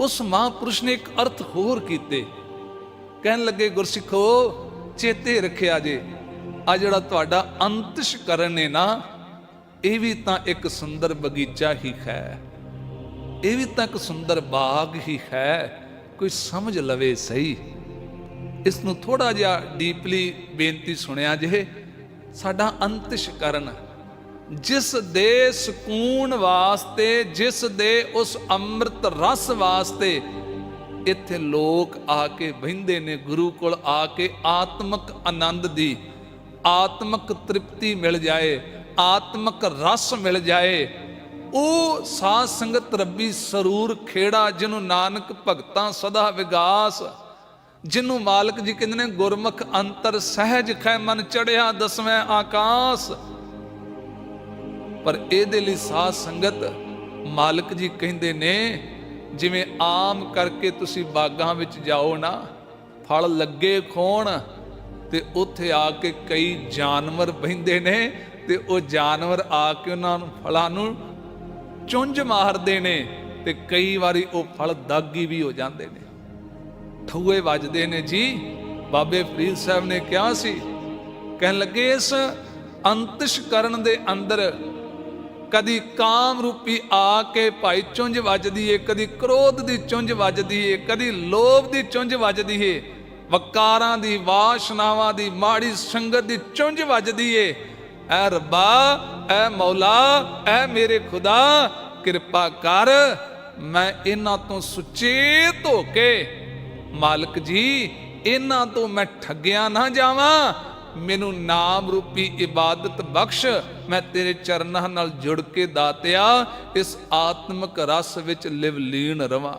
ਉਸ ਮਹਾਂਪੁਰਸ਼ ਨੇ ਇੱਕ ਅਰਥ ਹੋਰ ਕੀਤੇ। ਕਹਿਣ ਲੱਗੇ, ਗੁਰਸਿੱਖੋ, ਚੇਤੇ ਰੱਖਿਆ ਜੇ, ਆ ਜਿਹੜਾ ਤੁਹਾਡਾ ਅੰਤਿਸ਼ ਕਰਨ ਨੇ ਨਾ ਇਹ ਵੀ ਤਾਂ ਇੱਕ ਸੁੰਦਰ ਬਗੀਚਾ ਹੀ ਹੈ। ਇਹ ਵੀ ਤਾਂ ਇੱਕ ਸੁੰਦਰ ਬਾਗ ਹੀ ਹੈ, ਕੋਈ ਸਮਝ ਲਵੇ ਸਹੀ। ਇਸ ਨੂੰ ਥੋੜਾ ਜਿਹਾ ਡੀਪਲੀ ਬੇਨਤੀ ਸੁਣਿਆ ਜੇ, ਸਾਡਾ ਅੰਤਿਸ਼ਕਰਨ ਜਿਸ ਦੇ ਸਕੂਨ ਵਾਸਤੇ, ਜਿਸ ਦੇ ਉਸ ਅੰਮ੍ਰਿਤ ਰਸ ਵਾਸਤੇ ਇੱਥੇ ਲੋਕ ਆ ਕੇ ਬਹਿੰਦੇ ਨੇ, ਗੁਰੂ ਕੋਲ ਆ ਕੇ ਆਤਮਿਕ ਆਨੰਦ ਦੀ, ਆਤਮਿਕ ਤ੍ਰਿਪਤੀ ਮਿਲ ਜਾਏ, ਆਤਮਿਕ ਰਸ ਮਿਲ ਜਾਏ। ਉਹ ਸਾਧ ਸੰਗਤ ਰੱਬੀ ਸਰੂਰ ਖੇੜਾ, ਜਿਹਨੂੰ ਨਾਨਕ ਭਗਤਾਂ ਸਦਾ ਵਿਗਾਸ, ਜਿਹਨੂੰ ਮਾਲਕ ਜੀ ਕਹਿੰਦੇ ਨੇ ਗੁਰਮੁਖ ਅੰਤਰ ਸਹਿਜ ਖੈ ਮਨ ਚੜਿਆ, ਦਸਵੇਂ ਆਕਾਸ। ਪਰ ਇਹਦੇ ਲਈ ਸਾਧ ਸੰਗਤ ਮਾਲਕ ਜੀ ਕਹਿੰਦੇ ਨੇ, ਜਿਵੇਂ ਆਮ ਕਰਕੇ ਤੁਸੀਂ ਬਾਗਾਂ ਵਿੱਚ ਜਾਓ ਨਾ, ਫਲ ਲੱਗੇ ਖੋਣ ਤੇ ਉੱਥੇ ਆ ਕੇ ਕਈ ਜਾਨਵਰ ਬਹਿੰਦੇ ਨੇ ਤੇ ਉਹ ਜਾਨਵਰ ਆ ਕੇ ਉਹਨਾਂ ਨੂੰ ਫਲਾਂ ਨੂੰ ਚੁੰਝ ਮਾਰਦੇ ਨੇ ਤੇ ਕਈ ਵਾਰੀ ਉਹ ਫਲ ਦਾਗੀ ਵੀ ਹੋ ਜਾਂਦੇ ਨੇ। ਠੂਏ ਵੱਜਦੇ ਨੇ ਜੀ। ਬਾਬੇ ਫਰੀਦ ਸਾਹਿਬ ਨੇ ਕਿਹਾ ਸੀ, ਕਹਿਣ ਲੱਗੇ ਇਸ ਅੰਤਿਸ਼ ਕਰਨ ਦੇ ਅੰਦਰ ਕਦੀ ਕਾਮ ਰੂਪੀ ਆ ਕੇ ਭਾਈ ਚੁੰਝ ਵੱਜਦੀ ਏ, ਕਦੀ ਕ੍ਰੋਧ ਦੀ ਚੁੰਝ ਵੱਜਦੀ ਏ, ਕਦੀ ਲੋਭ ਦੀ ਚੁੰਝ ਵੱਜਦੀ ਏ। ਵਕਾਰਾਂ ਦੀ, ਵਾਸ਼ਨਾਵਾਂ ਦੀ, ਮਾੜੀ ਸੰਗਤ ਦੀ ਚੁੰਝ ਵੱਜਦੀ ਏ। ਐ ਰੱਬਾ, ਐ ਮੌਲਾ, ਐ ਮੇਰੇ ਖੁਦਾ, ਕਿਰਪਾ ਕਰ, ਮੈਂ ਇਹਨਾਂ ਤੋਂ ਸੁਚੇਤ ਹੋ ਕੇ, ਮਾਲਕ ਜੀ, ਇਹਨਾਂ ਤੋਂ ਮੈਂ ਠੱਗਿਆ ਨਾ ਜਾਵਾਂ ਮੈਨੂੰ ਨਾਮ ਰੂਪੀ ਇਬਾਦਤ ਬਖਸ਼, ਮੈਂ ਤੇਰੇ ਚਰਨਾਂ ਨਾਲ ਜੁੜ ਕੇ ਦਾਤਿਆ, ਇਸ ਆਤਮਿਕ ਰਸ ਵਿੱਚ ਲਿਵ ਲੀਨ ਰਵਾਂ।